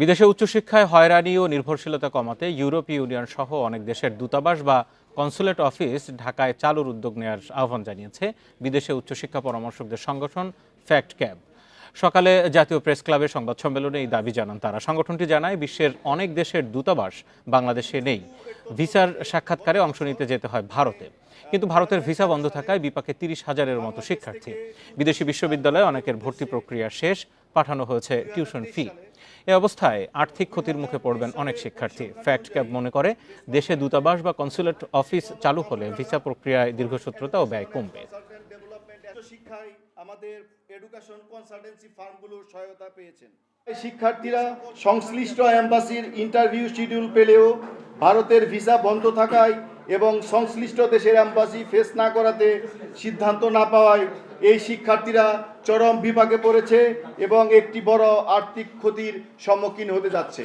বিদেশে উচ্চশিক্ষায় হয়রানি ও নির্ভরশীলতা কমাতে ইউরোপীয় ইউনিয়ন সহ অনেক দেশের দূতাবাস বা কনসুলেট অফিস ঢাকায় চালুর উদ্যোগ নেওয়ার আহ্বান জানিয়েছে বিদেশে উচ্চশিক্ষা পরামর্শকদের সংগঠন ফ্যাক্ট ক্যাব। সকালে জাতীয় প্রেস ক্লাবে সংবাদ সম্মেলনে এই দাবি জানান তারা। সংগঠনটি জানায়, বিশ্বের অনেক দেশের দূতাবাস বাংলাদেশে নেই। ভিসার সাক্ষাৎকারে অংশ নিতে যেতে হয় ভারতে। কিন্তু ভারতের ভিসা বন্ধ থাকায় বিপাকে তিরিশ হাজারের মতো শিক্ষার্থী। বিদেশি বিশ্ববিদ্যালয়ে অনেকের ভর্তি প্রক্রিয়া শেষ, পাঠানো হয়েছে টিউশন ফি। এ অবস্থায় আর্থিক ক্ষতির মুখে পড়বেন অনেক শিক্ষার্থী। ফ্যাক্ট ক্যাব মনে করে দেশে দূতাবাস বা কনসুলেট অফিস চালু হলে ভিসা প্রক্রিয়ায় দীর্ঘসূত্রতা ও ব্যয় কমবে। শিক্ষায় আমাদের এডুকেশন কনসালটেন্সি ফার্মগুলোর সহায়তা পেয়েছেন। শিক্ষার্থীরা সংশ্লিষ্ট অ্যাম্বাসির ইন্টারভিউ শিডিউল পেলেও ভারতের ভিসা বন্ধ থাকায় এবং সংশ্লিষ্ট দেশের অ্যাম্বাসি ফেস না করাতে সিদ্ধান্ত না পাওয়ায় এই শিক্ষার্থীরা চরম বিপাকে পড়েছে এবং একটি বড় আর্থিক ক্ষতির সম্মুখীন হতে যাচ্ছে।